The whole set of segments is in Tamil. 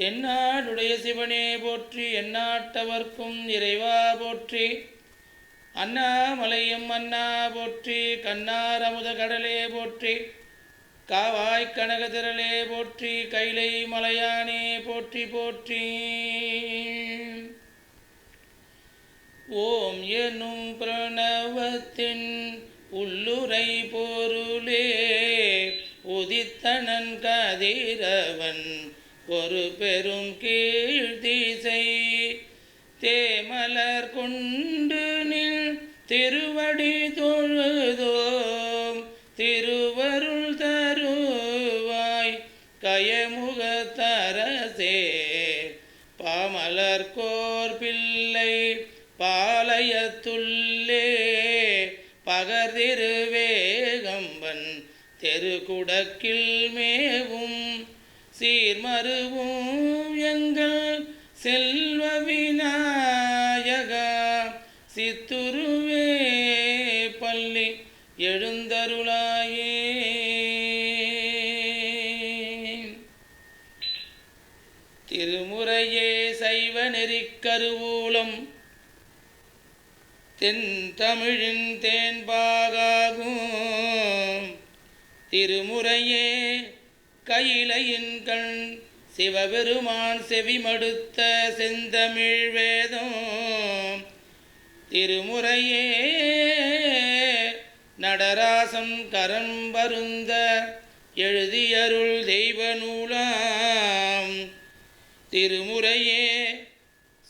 தென்னாடுடைய சிவனே போற்றி எந்நாட்டவர்க்கும் இறைவா போற்றி. அண்ணாமலையும் அண்ணா போற்றி கண்ணார் அமுத கடலே போற்றி. காவாய் கனகதிரளே போற்றி கைலை மலையானே போற்றி போற்றி. ஓம் எனும் பிரணவத்தின் உள்ளுரை பொருளே உதித்தனன் கதிரவன். ஒரு பெரும் கீழ்திசை தேமலர் கொண்டு நில் திருவடி தொழுதோம். திருவருள் தருவாய் கயமுகத்தரசே பாமலர் கோர் பிள்ளை பாளையத்துள்ளே. பகர்திருவேகம்பன் தெருகுடக்கில் மேவும். சீர்மருவும் எங்கள் செல்வ விநாயகா. சித்துருவே பள்ளி எழுந்தருளாயே. திருமுறையே சைவ நெறிக்கருவூலம் தென் தமிழின் தேன்பாகாகும். திருமுறையே கையிலையின் கண் சிவபெருமான் செவிமடுத்த செந்தமிழ் வேதம். திருமுறையே நடராசம் கரம் வருந்த எழுதியருள் தெய்வ நூலாம். திருமுறையே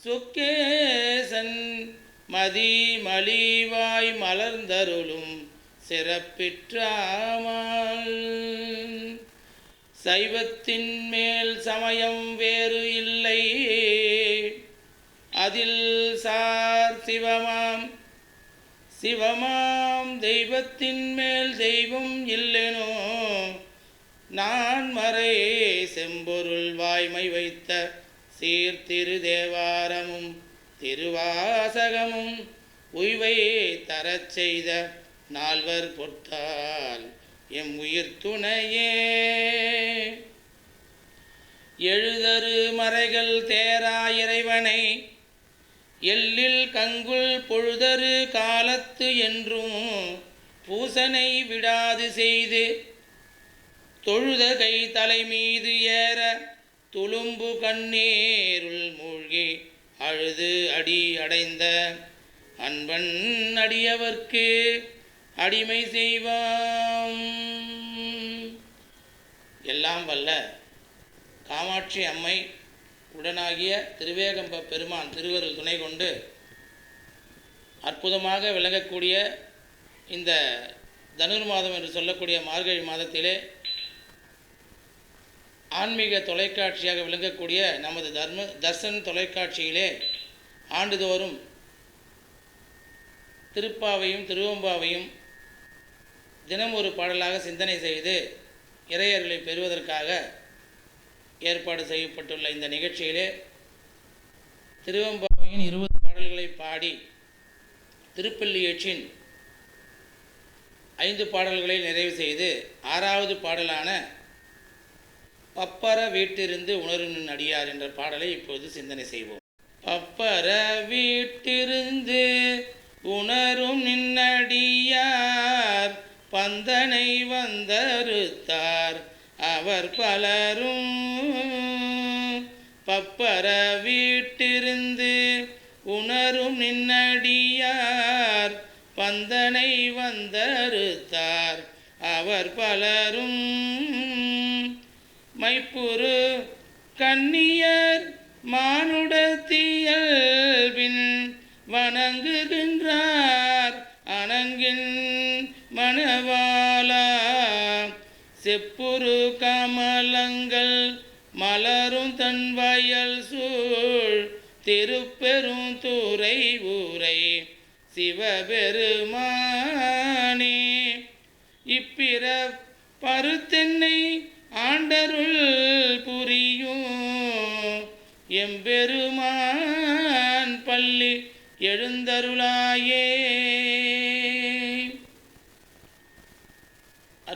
சுக்கேசன் மதி மலிவாய் மலர்ந்தருளும் சிறப்பிற்றாமல். சைவத்தின் மேல் சமயம் வேறு இல்லை. அதில் சார் சிவமாம். சிவமாம் தெய்வத்தின் மேல் தெய்வம் இல்லைனோ? நான் மறை செம்பொருள் வாய்மை வைத்த சீர்திரு தேவாரமும் திருவாசகமும் உய்வை தரச் செய்த நால்வர் பொட்டால் எம் உயிர் துணையே. எழுதரு மறைகள் தேரா இறைவனை. எல்லில் கங்குல் பொழுதரு காலத்து என்றும் பூசனை விடாது செய்து. தொழுத கை தலைமீது ஏற துளும்பு கண்ணீருள் மூழ்கி அழுது அடி அடைந்த அன்பன் அடியவர்க்கு. அடிமை செய்வாம் எல்லாம் வல்ல காமாட்சி அம்மை உடனாகிய திருவேகம்ப பெருமான் திருவருள் துணை கொண்டு அற்புதமாக விளங்கக்கூடிய இந்த தனுர் மாதம் என்று சொல்லக்கூடிய மார்கழி மாதத்திலே ஆன்மீக தொலைக்காட்சியாக விளங்கக்கூடிய நமது தர்ம தர்சன் தொலைக்காட்சியிலே ஆண்டுதோறும் திருப்பாவையும் திருவம்பாவையும் தினம் ஒரு பாடலாக சிந்தனை செய்து இறையர்களை பெறுவதற்காக ஏற்பாடு செய்யப்பட்டுள்ள இந்த நிகழ்ச்சியிலே திருவம்பாவையின் இருபது பாடல்களை பாடி திருப்பள்ளி ஐந்து பாடல்களை நிறைவு செய்து ஆறாவது பாடலான பப்பர வீட்டிருந்து உணரும் நின் அடியார் என்ற பாடலை இப்போது சிந்தனை செய்வோம். பப்பர வீட்டிருந்து உணரும் நின்னடியார் பந்தனை வந்தறுத்தார் அவர் பலரும். பப்பர வீட்டிருந்து உணரும் நின்னடியார் பந்தனை வந்தறுத்தார் அவர் பலரும். மைப்புரு கன்னியர் மானுடத்தியல்பின் வணங்குகின்றார் அணங்கின் மணவாலா செப்புரு கமலங்கள் மலரும் தன் வயல் சூழ். திருப்பெரும் துறை ஊரை சிவபெருமானே. இப்பிற பருத்தென்னை ஆண்டருள் புரியும். எம்பெருமான் பள்ளி எழுந்தருளாயே.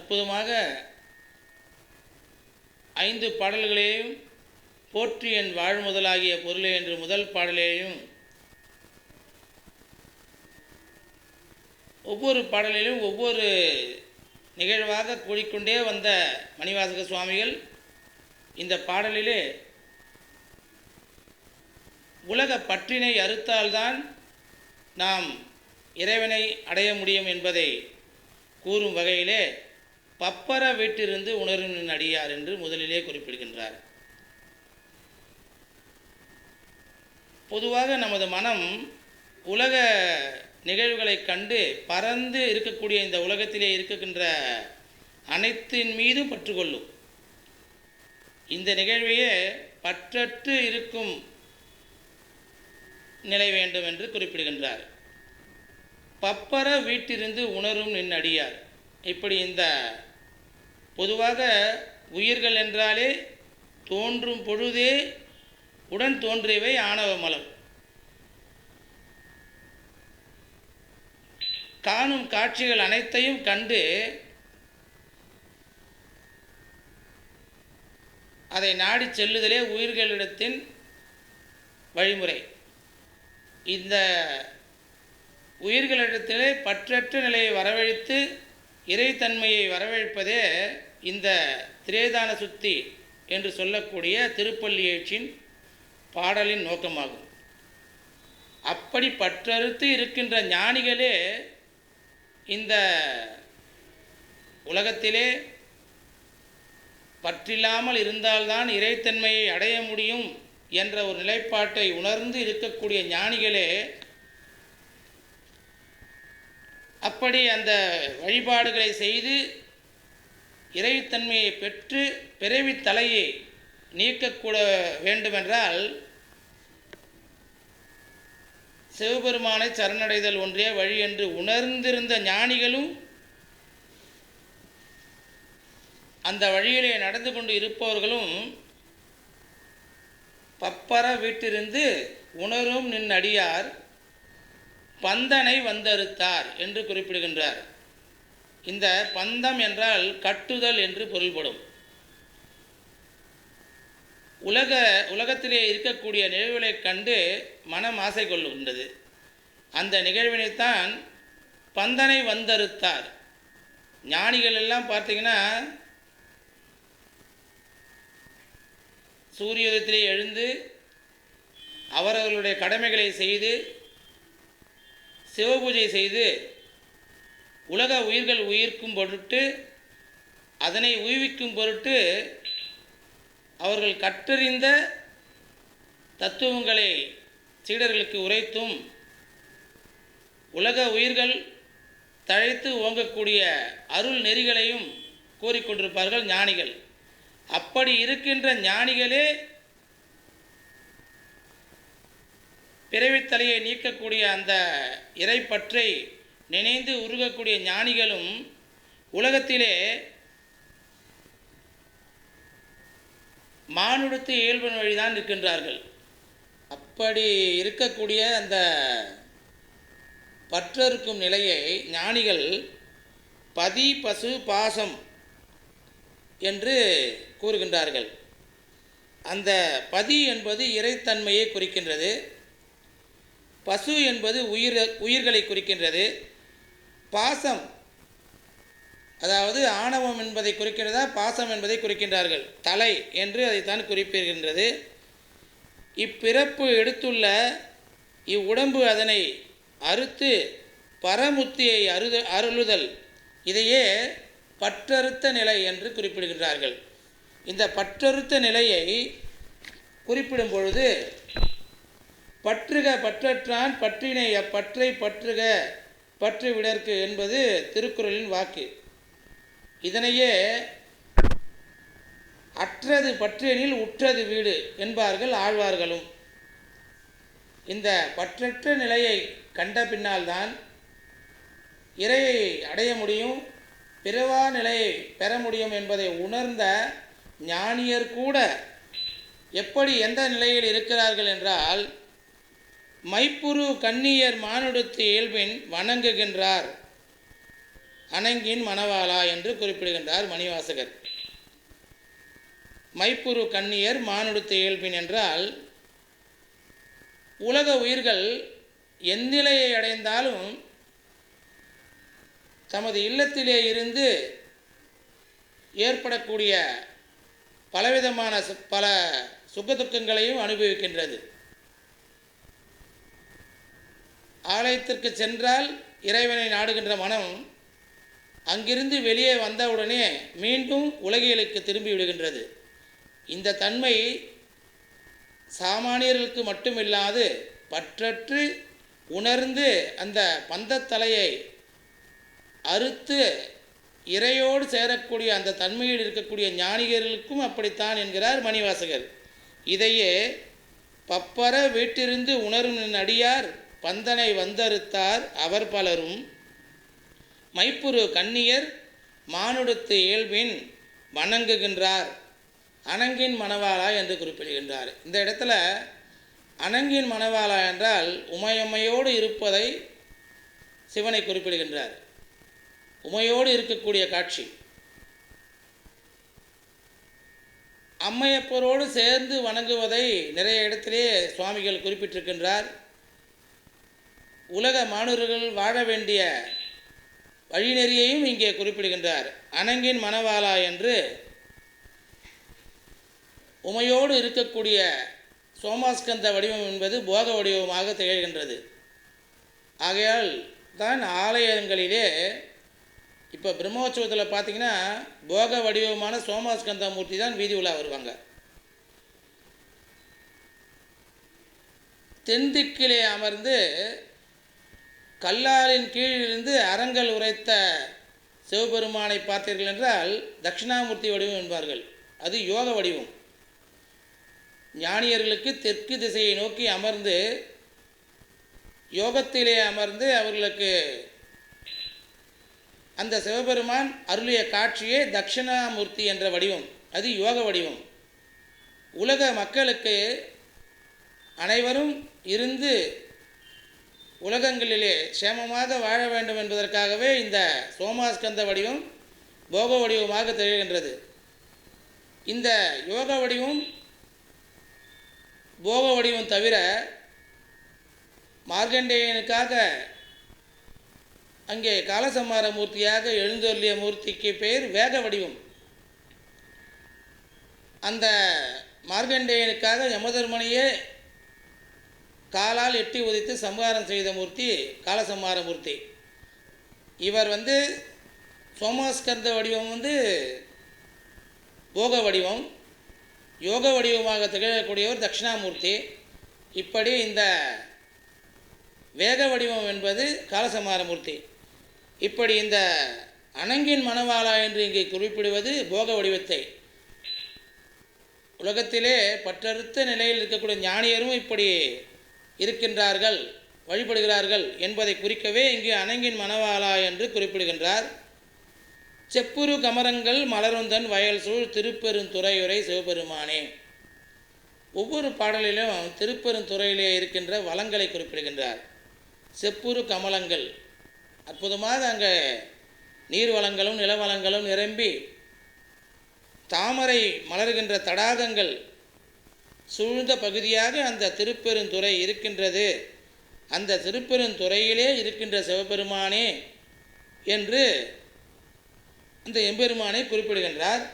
அற்புதமாக ஐந்து பாடல்களையும் போற்றி என் வாழ்முதலாகிய பொருளே என்று முதல் பாடலையும் ஒவ்வொரு பாடலிலும் ஒவ்வொரு நிகழ்வாக கூடிக்கொண்டே வந்த மணிவாசக சுவாமிகள் இந்த பாடலிலே உலக பற்றினை அறுத்தால்தான் நாம் இறைவனை அடைய முடியும் என்பதை கூறும் வகையிலே பப்பர வீட்டிலிருந்து உணர்வின் அடியார் என்று முதலிலே குறிப்பிடுகின்றார். பொதுவாக நமது மனம் உலக நிகழ்வுகளை கண்டு பறந்து இருக்கக்கூடிய இந்த உலகத்திலே இருக்கின்ற அனைத்தின் மீதும் பற்றுக்கொள்ளும். இந்த நிகழ்வையே பற்றற்று இருக்கும் நிலை வேண்டும் என்று குறிப்பிடுகின்றார். பப்பர வீட்டிலிருந்து உணரும் நின் அடியார் இப்படி இந்த பொதுவாக உயிர்கள் என்றாலே தோன்றும் பொழுதே உடன் தோன்றியவை ஆணவ மலம் காணும் காட்சிகள் அனைத்தையும் கண்டு அதை நாடி செல்லுதலே உயிர்களிடத்தின் வழிமுறை. இந்த உயிர்களிடத்திலே பற்றற்ற நிலையை வரவழைத்து இறைத்தன்மையை வரவேற்பதே இந்த திரேதான சுத்தி என்று சொல்லக்கூடிய திருப்பள்ளியேற்றின் பாடலின் நோக்கமாகும். அப்படி பற்றறுத்து இருக்கின்ற ஞானிகளே இந்த உலகத்திலே பற்றில்லாமல் இருந்தால்தான் இறைத்தன்மையை அடைய முடியும் என்ற ஒரு நிலைப்பாட்டை உணர்ந்து இருக்கக்கூடிய ஞானிகளே அப்படி அந்த வழிபாடுகளை செய்து இறைத்தன்மையை பெற்று பிறவி தலையை நீக்கக்கூட வேண்டுமென்றால் சிவபெருமானை சரணடைதல் ஒன்றே வழி என்று உணர்ந்திருந்த ஞானிகளும் அந்த வழியிலே நடந்து கொண்டு இருப்பவர்களும் பப்பர வீட்டிருந்து உணரும் நின் அடியார் பந்தனை வந்தறுத்தார் என்று குறிப்பிடுகின்றார். இந்த பந்தம் என்றால் கட்டுதல் என்று பொருள்படும். உலக உலகத்திலே இருக்கக்கூடிய நிகழ்வுகளைக் கண்டு மனம் ஆசை கொள்ளுகின்றது அந்த நிகழ்வினைத்தான் பந்தனை வந்தறுத்தார். ஞானிகள் எல்லாம் பார்த்தீங்கன்னா சூரியோதயத்திலே எழுந்து அவரவர்களுடைய கடமைகளை செய்து சிவபூஜை செய்து உலக உயிர்கள் உயிர்க்கும் பொருட்டு அதனை உய்விக்கும் பொருட்டு அவர்கள் கற்றறிந்த தத்துவங்களை சீடர்களுக்கு உரைத்தும் உலக உயிர்கள் தழைத்து ஓங்கக்கூடிய அருள் நெறிகளையும் கூறிக்கொண்டிருப்பார்கள் ஞானிகள். அப்படி இருக்கின்ற ஞானிகளே பிறவித்தலையை நீக்கக்கூடிய அந்த இறைப்பற்றை நினைந்து உருகக்கூடிய ஞானிகளும் உலகத்திலே மானுடத்து இயல்பின் வழிதான் இருக்கின்றார்கள் அப்படி இருக்கக்கூடிய அந்த பற்றறுக்கும் நிலையை ஞானிகள் பதி பசு பாசம் என்று கூறுகின்றார்கள். அந்த பதி என்பது இறைத்தன்மையை குறிக்கின்றது. பசு என்பது உயிர் உயிர்களை குறிக்கின்றது. பாசம் அதாவது ஆணவம் என்பதை குறிக்கிறதா? பாசம் என்பதை குறிக்கின்றார்கள். தலை என்று அதைத்தான் குறிப்பிடுகின்றது. இப்பிறப்பு எடுத்துள்ள இவ்வுடம்பு அதனை அறுத்து பரமுத்தியை அருத அருளுதல். இதையே பற்றறுத்த நிலை என்று குறிப்பிடுகின்றார்கள். இந்த பற்றறுத்த நிலையை குறிப்பிடும் பொழுது பற்றுக பற்றற்றான் பற்றினை அப்பற்றை பற்றுக பற்று விடற்கு என்பது திருக்குறளின் வாக்கு. இதனையே அற்றது பற்றெனில் உற்றது வீடு என்பார்கள் ஆழ்வார்களும். இந்த பற்றற்ற நிலையை கண்ட பின்னால்தான் இறையை அடைய முடியும் பிறவா நிலையை பெற முடியும் என்பதை உணர்ந்த ஞானியர் கூட எப்படி எந்த நிலையில் இருக்கிறார்கள் என்றால் மைப்புரு கன்னியர் மானுடத்து இயல்பின் வணங்குகின்றார். அணங்கின் மணவாளா என்று குறிப்பிடுகின்றார் மணிவாசகர். மைப்புரு கன்னியர் மானுடத்து இயல்பின் என்றால் உலக உயிர்கள் எந்நிலையை அடைந்தாலும் தமது இல்லத்திலே இருந்து ஏற்படக்கூடிய பலவிதமான சு- பல சுகதுக்கங்களையும் அனுபவிக்கின்றது. ஆலயத்திற்கு சென்றால் இறைவனை நாடுகின்ற மனம் அங்கிருந்து வெளியே வந்தவுடனே மீண்டும் உலகியலுக்கு திரும்பி விடுகின்றது. இந்த தன்மை சாமானியர்களுக்கு மட்டுமில்லாது பற்றற்று உணர்ந்து அந்த பந்தத்தலையை அறுத்து இறையோடு சேரக்கூடிய அந்த தன்மையில் இருக்கக்கூடிய ஞானிகர்களுக்கும் அப்படித்தான் என்கிறார் மணிவாசகர். இதையே பப்பர வீட்டிருந்து உணரும் அடியார் பந்தனை வந்தறுத்தார் அவர் பலரும். மைப்புரு கன்னியர் மானுடத்து இயல்பின் வணங்குகின்றார். அணங்கின் மணவாளா என்று குறிப்பிடுகின்றார். இந்த இடத்துல அணங்கின் மணவாளா என்றால் உமையம்மையோடு இருப்பதை சிவனை குறிப்பிடுகின்றார். உமையோடு இருக்கக்கூடிய காட்சி. அம்மையப்பரோடு சேர்ந்து வணங்குவதை நிறைய இடத்திலே சுவாமிகள் குறிப்பிட்டிருக்கின்றார். உலக மாணவர்கள் வாழ வேண்டிய வழிநெறியையும் இங்கே குறிப்பிடுகின்றார். அணங்கின் மணவாளா என்று உமையோடு இருக்கக்கூடிய சோமாஸ்கந்த வடிவம் என்பது போக வடிவமாக திகழ்கின்றது. ஆகையால் தான் ஆலயங்களிலே இப்போ பிரம்மோற்சவத்தில் பார்த்தீங்கன்னா போக வடிவமான சோமாஸ்கந்த மூர்த்தி தான் வீதி உலா வருவாங்க. தென்திக்கிலே அமர்ந்து கல்லாரின் கீழிருந்து அரங்கல் உரைத்த சிவபெருமானை பார்த்தீர்கள் என்றால் தட்சிணாமூர்த்தி வடிவம் என்பார்கள். அது யோக வடிவம். ஞானியர்களுக்கு தெற்கு திசையை நோக்கி அமர்ந்து யோகத்திலே அமர்ந்து அவர்களுக்கு அந்த சிவபெருமான் அருளிய காட்சியே தட்சிணாமூர்த்தி என்ற வடிவம். அது யோக வடிவம். உலக மக்களுக்கு அனைவரும் இருந்து உலகங்களிலே சேமமாக வாழ வேண்டும் என்பதற்காகவே இந்த சோமாஸ்கந்த வடிவம் போக வடிவமாக தெரிகின்றது இந்த யோக வடிவம் போக வடிவம் தவிர மார்கண்டேயனுக்காக அங்கே காலசம்மார மூர்த்தியாக எழுந்தொல்லிய மூர்த்திக்கு பெயர் வேக வடிவம். அந்த மார்கண்டேயனுக்காக யமதர்மனையே காலால் எட்டி உதைத்து சம்ஹாரம் செய்த மூர்த்தி காலசம்ஹார மூர்த்தி. இவர் வந்து சோமாஸ்கந்த வடிவம் வந்து போக வடிவம். யோக வடிவமாக திகழக்கூடியவர் தட்சிணாமூர்த்தி. இப்படி இந்த வேக வடிவம் என்பது காலசம்ஹாரமூர்த்தி இப்படி இந்த அணங்கின் மணவாளா என்று இங்கே குறிப்பிடுவது போக வடிவத்தை. உலகத்திலே பற்றறுத்த நிலையில் இருக்கக்கூடிய ஞானியரும் இப்படி இருக்கின்றார்கள் வழிபடுகிறார்கள் என்பதை குறிக்கவே இங்கு அணங்கின் மணவாளா என்று குறிப்பிடுகின்றார். செப்புரு கமரங்கள் மலருந்தன் வயல் சூழ் திருப்பெருந்துறையுரை சிவபெருமானே. ஒவ்வொரு பாடலிலும் திருப்பெருந்துறையிலே இருக்கின்ற வளங்களை குறிப்பிடுகின்றார். செப்புரு கமலங்கள் அற்புதமாக அங்கே நீர் வளங்களும் நிலவளங்களும் நிரம்பி தாமரை மலர்கின்ற தடாகங்கள் சூழ்ந்த பகுதியாக அந்த திருப்பெருந்துறை இருக்கின்றது. அந்த திருப்பெருந்துறையிலே இருக்கின்ற சிவபெருமானே என்று அந்த எம்பெருமானை குறிப்பிடுகின்றார்.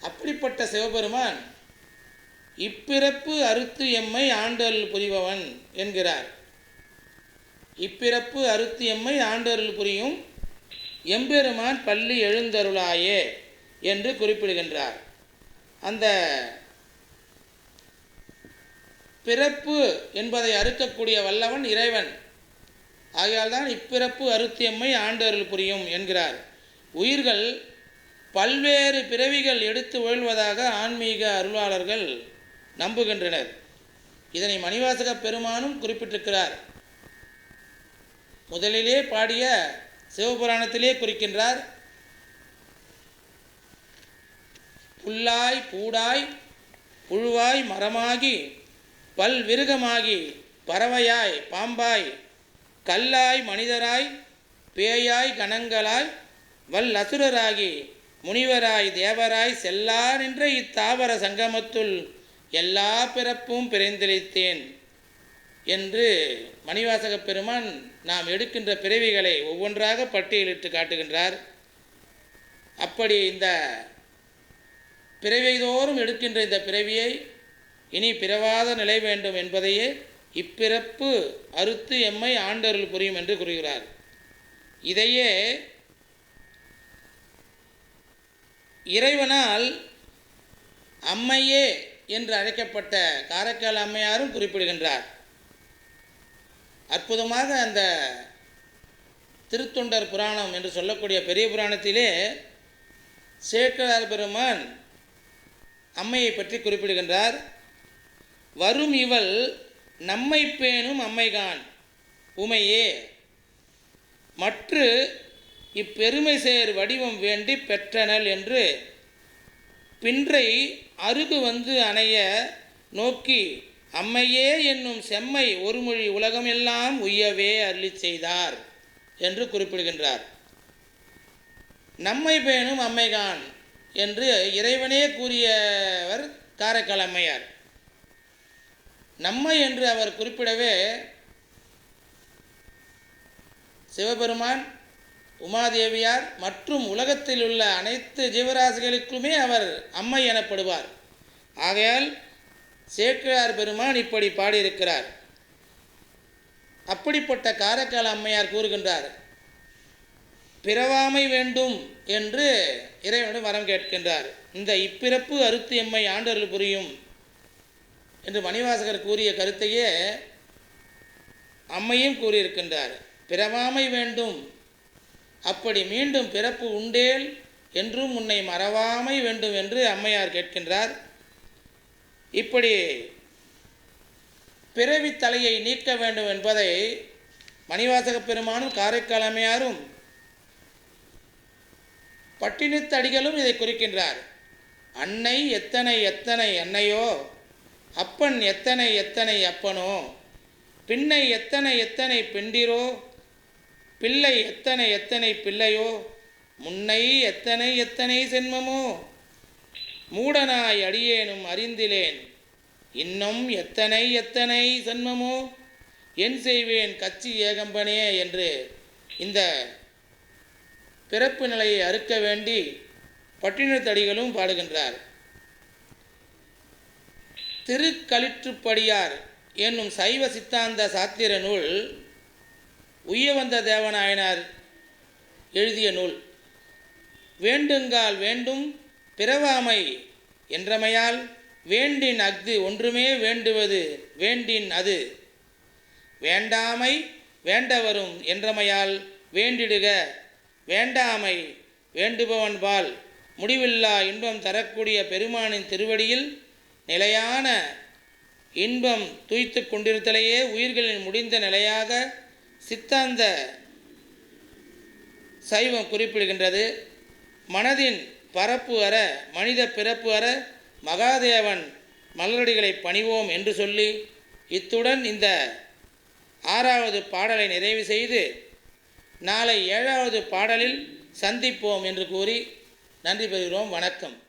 அப்படிப்பட்ட சிவபெருமான் இப்பிறப்பு அறுத்து எம்மை ஆண்டருள் புரிபவன் என்கிறார். இப்பிறப்பு அறுத்து எம்மை ஆண்டருள் புரியும் எம்பெருமான் பள்ளி எழுந்தருளாயே என்று குறிப்பிடுகின்றார். அந்த பிறப்பு என்பதை அறுக்கக்கூடிய வல்லவன் இறைவன். ஆகையால் தான் இப்பிறப்பு அறுத்தியம்மை ஆண்டருள் புரியும் என்கிறார். உயிர்கள் பல்வேறு பிறவிகள் எடுத்து உழல்வதாக ஆன்மீக அருளாளர்கள் நம்புகின்றனர். இதனை மணிவாசக பெருமானும் குறிப்பிட்டிருக்கிறார். முதலிலே பாடிய சிவபுராணத்திலே குறிக்கின்றார். புல்லாய் பூடாய் புழுவாய் மரமாகி பல் விருகமாகி பறவையாய் பாம்பாய் கல்லாய் மனிதராய் பேயாய் கணங்களாய் வல் அசுரராகி முனிவராய் தேவராய் செல்லா நின்ற இத்தாவர சங்கமத்துள் எல்லா பிறப்பும் பிறந்தளித்தேன் என்று மணிவாசக பெருமான் நாம் எடுக்கின்ற பிறவிகளை ஒவ்வொன்றாக பட்டியலிட்டு காட்டுகின்றார். அப்படி இந்த பிறவிதோறும் எடுக்கின்ற இந்த பிறவியை இனி பிறவாத நிலை வேண்டும் என்பதையே இப்பிறப்பு அறுத்து எம்மை ஆண்டருள் புரியும் என்று கூறுகிறார். இதையே இறைவனால் அம்மையே என்று அழைக்கப்பட்ட காரைக்கால் அம்மையாரும் குறிப்பிடுகின்றார். அற்புதமாக அந்த திருத்தொண்டர் புராணம் என்று சொல்லக்கூடிய பெரிய புராணத்திலே சேக்கலார் பெருமான் அம்மையை பற்றி குறிப்பிடுகின்றார். வரும் இவள் நம்மை பேணும் அம்மைகான் உமையே. மற்று இப்பெருமை சேர் வடிவம் வேண்டி பெற்றனல் என்று பின்றை அருகு வந்து அணைய நோக்கி அம்மையே என்னும் செம்மை ஒருமொழி உலகமெல்லாம் உய்யவே அருளி செய்தார் என்று குறிப்பிடுகின்றார். நம்மை பேணும் அம்மைகான் என்று இறைவனே கூறியவர் காரைக்கால் அம்மையார். நம்மை என்று அவர் குறிப்பிடவே சிவபெருமான் உமாதேவியார் மற்றும் உலகத்தில் உள்ள அனைத்து ஜீவராசிகளுக்குமே அவர் அம்மை எனப்படுவார். ஆகையால் சேக்கிழார் பெருமான் இப்படி பாடியிருக்கிறார். அப்படிப்பட்ட காரைக்கால் அம்மையார் கூறுகின்றார் பிறவாமை வேண்டும் என்று இறைவனிடம் வரம் கேட்கின்றார். இந்த இப்பிறப்பு அறுத்து எம்மை ஆண்டருள் புரியும் என்று மணிவாசகர் கூறிய கருத்தையே அம்மையும் கூறியிருக்கின்றார். பிறவாமை வேண்டும். அப்படி மீண்டும் பிறப்பு உண்டேல் என்றும் உன்னை மறவாமை வேண்டும் என்று அம்மையார் கேட்கின்றார். இப்படி பிறவி தலையை நீக்க வேண்டும் என்பதை மணிவாசக பெருமானும் காரைக்கால் அம்மையாரும் பட்டினித்தடிகளும் இதை குறிக்கின்றார். அன்னை எத்தனை எத்தனை அன்னையோ அப்பன் எத்தனை எத்தனை அப்பனோ? பின்னை எத்தனை எத்தனை பிண்டிரோ? பிள்ளை எத்தனை எத்தனை பிள்ளையோ? முன்னை எத்தனை எத்தனை சென்மமோ? மூடனாய் அடியேனும் அறிந்திலேன். இன்னும் எத்தனை எத்தனை சென்மமோ? என் செய்வேன் கச்சி ஏகம்பனே என்று இந்த பிறப்பு நிலையை அறுக்க வேண்டி பட்டினத்தடிகளும் பாடுகின்றார். திருக்களிற்றுப்படியார் என்னும் சைவ சித்தாந்த சாத்திர நூல் உய்யவந்த தேவநாயனார் எழுதிய நூல். வேண்டுங்கால் வேண்டும் பிறவாமை என்றமையால் வேண்டின் அஃது ஒன்றுமே வேண்டுவது வேண்டின் அது. வேண்டாமை வேண்டவரும் என்றமையால் வேண்டிடுக வேண்டாமை வேண்டுபவன்பால் முடிவில்லா இன்பம் தரக்கூடிய பெருமானின் திருவடியில் நிலையான இன்பம் துய்த்து கொண்டிருத்தலையே உயிர்களின் முடிந்த நிலையாக சித்தாந்த சைவம் குறிப்பிடுகின்றது. மனதின் பரப்பு அற மனித பிறப்பு அற மகாதேவன் மலரடிகளை பணிவோம் என்று சொல்லி இத்துடன் இந்த ஆறாவது பாடலை நிறைவு செய்து நாளை ஏழாவது பாடலில் சந்திப்போம் என்று கூறி நன்றி பெறுகிறோம். வணக்கம்.